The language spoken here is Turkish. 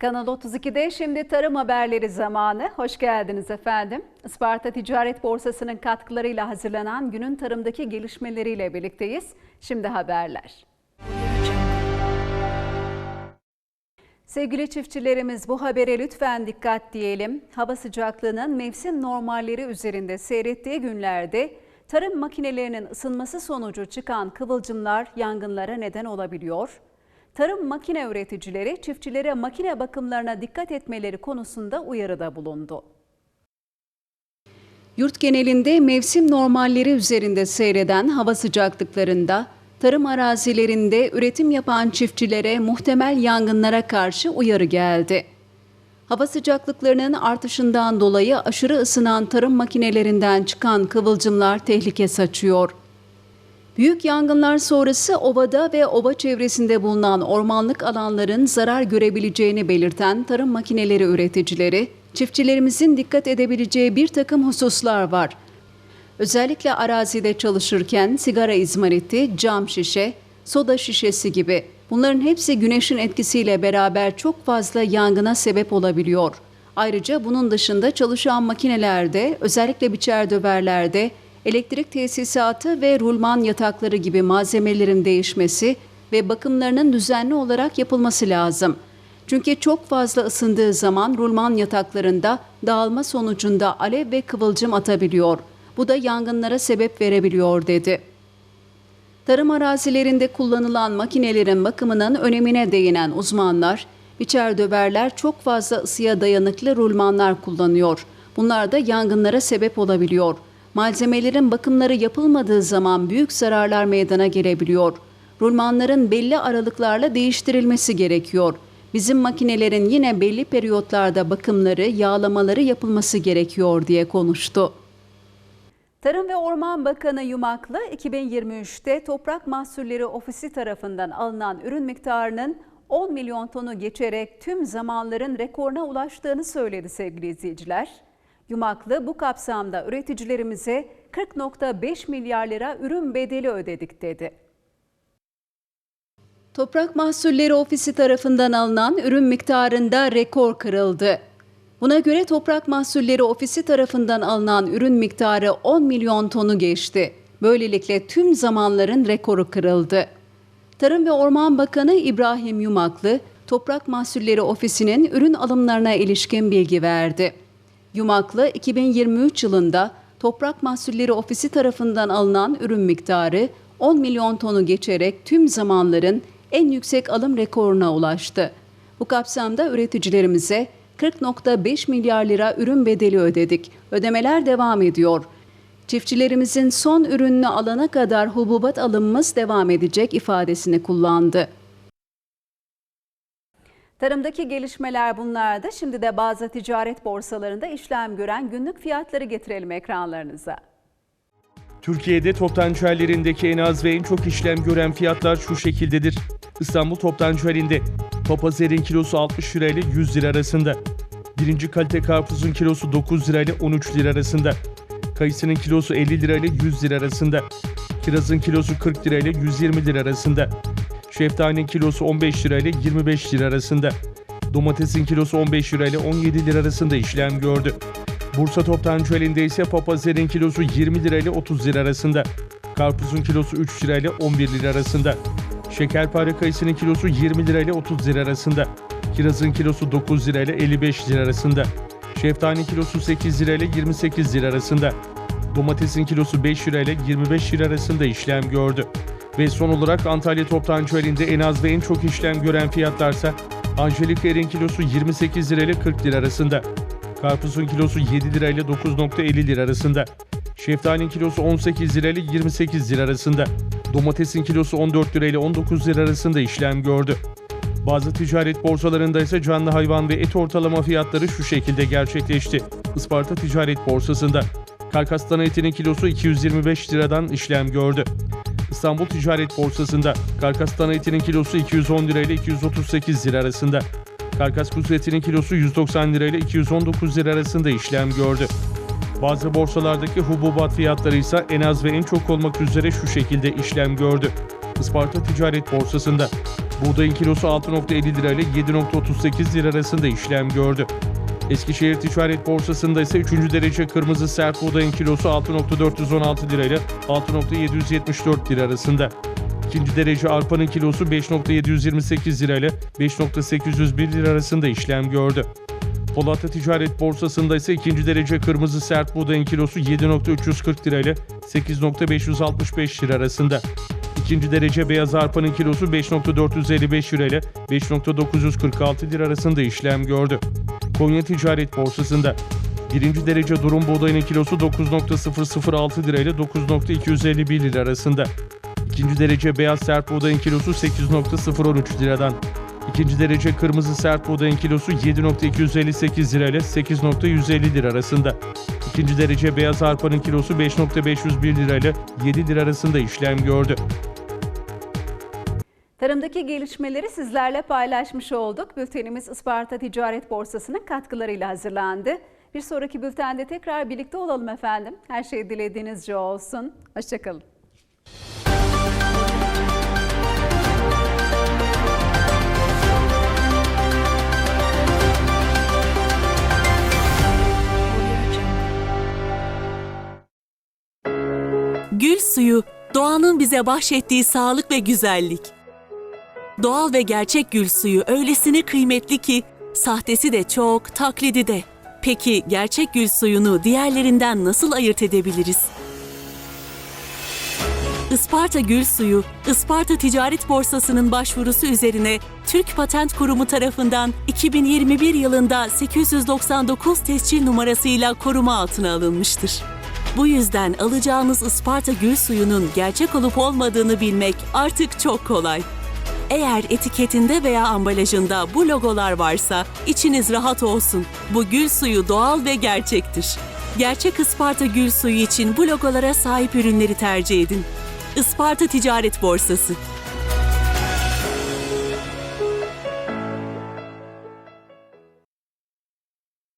Kanal 32'de şimdi tarım haberleri zamanı. Hoş geldiniz efendim. Isparta Ticaret Borsası'nın katkılarıyla hazırlanan günün tarımdaki gelişmeleriyle birlikteyiz. Şimdi haberler. Sevgili çiftçilerimiz bu habere lütfen dikkat diyelim. Hava sıcaklığının mevsim normalleri üzerinde seyrettiği günlerde tarım makinelerinin ısınması sonucu çıkan kıvılcımlar yangınlara neden olabiliyor. Tarım makine üreticileri çiftçilere makine bakımlarına dikkat etmeleri konusunda uyarıda bulundu. Yurt genelinde mevsim normalleri üzerinde seyreden hava sıcaklıklarında tarım arazilerinde üretim yapan çiftçilere muhtemel yangınlara karşı uyarı geldi. Hava sıcaklıklarının artışından dolayı aşırı ısınan tarım makinelerinden çıkan kıvılcımlar tehlike saçıyor. Büyük yangınlar sonrası ovada ve ova çevresinde bulunan ormanlık alanların zarar görebileceğini belirten tarım makineleri üreticileri, çiftçilerimizin dikkat edebileceği bir takım hususlar var. Özellikle arazide çalışırken sigara izmariti, cam şişe, soda şişesi gibi bunların hepsi güneşin etkisiyle beraber çok fazla yangına sebep olabiliyor. Ayrıca bunun dışında çalışan makinelerde, özellikle biçer döverlerde elektrik tesisatı ve rulman yatakları gibi malzemelerin değişmesi ve bakımlarının düzenli olarak yapılması lazım. Çünkü çok fazla ısındığı zaman rulman yataklarında dağılma sonucunda alev ve kıvılcım atabiliyor. Bu da yangınlara sebep verebiliyor dedi. Tarım arazilerinde kullanılan makinelerin bakımının önemine değinen uzmanlar, biçer döverler çok fazla ısıya dayanıklı rulmanlar kullanıyor. Bunlar da yangınlara sebep olabiliyor. Malzemelerin bakımları yapılmadığı zaman büyük zararlar meydana gelebiliyor. Rulmanların belli aralıklarla değiştirilmesi gerekiyor. Bizim makinelerin yine belli periyotlarda bakımları, yağlamaları yapılması gerekiyor diye konuştu. Tarım ve Orman Bakanı Yumaklı 2023'te Toprak Mahsulleri Ofisi tarafından alınan ürün miktarının 10 milyon tonu geçerek tüm zamanların rekoruna ulaştığını söyledi sevgili izleyiciler. Yumaklı bu kapsamda üreticilerimize 40.5 milyar lira ürün bedeli ödedik dedi. Toprak Mahsulleri Ofisi tarafından alınan ürün miktarında rekor kırıldı. Buna göre Toprak Mahsulleri Ofisi tarafından alınan ürün miktarı 10 milyon tonu geçti. Böylelikle tüm zamanların rekoru kırıldı. Tarım ve Orman Bakanı İbrahim Yumaklı, Toprak Mahsulleri Ofisi'nin ürün alımlarına ilişkin bilgi verdi. Yumaklı 2023 yılında Toprak Mahsulleri Ofisi tarafından alınan ürün miktarı 10 milyon tonu geçerek tüm zamanların en yüksek alım rekoruna ulaştı. Bu kapsamda üreticilerimize 40.5 milyar lira ürün bedeli ödedik. Ödemeler devam ediyor. Çiftçilerimizin son ürününü alana kadar hububat alımımız devam edecek ifadesini kullandı. Tarımdaki gelişmeler bunlardı. Şimdi de bazı ticaret borsalarında işlem gören günlük fiyatları getirelim ekranlarınıza. Türkiye'de toptancı hallerindeki en az ve en çok işlem gören fiyatlar şu şekildedir. İstanbul toptancı halinde papazer'in kilosu 60 lira ile 100 lira arasında. Birinci kalite karpuzun kilosu 9 lira ile 13 lira arasında. Kayısının kilosu 50 lira ile 100 lira arasında. Kirazın kilosu 40 lira ile 120 lira arasında. Şeftalinin kilosu 15 lira ile 25 lira arasında. Domatesin kilosu 15 lira ile 17 lira arasında işlem gördü. Bursa toptancı elinde ise papazların kilosu 20 lira ile 30 lira arasında. Karpuzun kilosu 3 lira ile 11 lira arasında. Şekerpare kayısının kilosu 20 lira ile 30 lira arasında. Kirazın kilosu 9 lira ile 55 lira arasında. Şeftalinin kilosu 8 lira ile 28 lira arasında. Domatesin kilosu 5 lira ile 25 lira arasında işlem gördü. Ve son olarak Antalya toptancı elinde en az ve en çok işlem gören fiyatlarsa Angelik Er'in kilosu 28 lira ile 40 lira arasında. Karpuzun kilosu 7 lira ile 9.50 lira arasında. Şeftalinin kilosu 18 lira ile 28 lira arasında. Domatesin kilosu 14 lira ile 19 lira arasında işlem gördü. Bazı ticaret borsalarında ise canlı hayvan ve et ortalama fiyatları şu şekilde gerçekleşti. Isparta Ticaret Borsası'nda karkas etinin kilosu 225 liradan işlem gördü. İstanbul Ticaret Borsası'nda karkas dana kilosu 210 lira ile 238 lira arasında. Karkas kuzu etinin kilosu 190 lira ile 219 lira arasında işlem gördü. Bazı borsalardaki hububat fiyatları ise en az ve en çok olmak üzere şu şekilde işlem gördü. Isparta Ticaret Borsası'nda Buğdayın kilosu 6.50 lira ile 7.38 lira arasında işlem gördü. Eskişehir Ticaret Borsası'nda ise 3. derece kırmızı sert buğdayın kilosu 6.416 lira ile 6.774 lira arasında. İkinci derece arpanın kilosu 5.728 lira ile 5.801 lira arasında işlem gördü. Polatlı Ticaret Borsası'nda ise ikinci derece kırmızı sert buğdayın kilosu 7.340 lira ile 8.565 lira arasında. İkinci derece beyaz arpanın kilosu 5.455 lira ile 5.946 lira arasında işlem gördü. Konya Ticaret Borsası'nda birinci derece durum buğdayının kilosu 9.006 lira ile 9.251 lira arasında. İkinci derece beyaz sert buğdayın kilosu 8.013 liradan. İkinci derece kırmızı sert buğdayın kilosu 7.258 lira ile 8.150 lira arasında. İkinci derece beyaz arpanın kilosu 5.501 lira ile 7 lira arasında işlem gördü. Tarımdaki gelişmeleri sizlerle paylaşmış olduk. Bültenimiz Isparta Ticaret Borsası'nın katkılarıyla hazırlandı. Bir sonraki bültende tekrar birlikte olalım efendim. Her şey dilediğinizce olsun. Hoşçakalın. Gül suyu, doğanın bize bahşettiği sağlık ve güzellik. Doğal ve gerçek gül suyu öylesine kıymetli ki sahtesi de çok, taklidi de. Peki gerçek gül suyunu diğerlerinden nasıl ayırt edebiliriz? Isparta Gül Suyu, Isparta Ticaret Borsası'nın başvurusu üzerine Türk Patent Kurumu tarafından 2021 yılında 899 tescil numarasıyla koruma altına alınmıştır. Bu yüzden alacağınız Isparta Gül Suyu'nun gerçek olup olmadığını bilmek artık çok kolay. Eğer etiketinde veya ambalajında bu logolar varsa içiniz rahat olsun. Bu gül suyu doğal ve gerçektir. Gerçek Isparta gül suyu için bu logolara sahip ürünleri tercih edin. Isparta Ticaret Borsası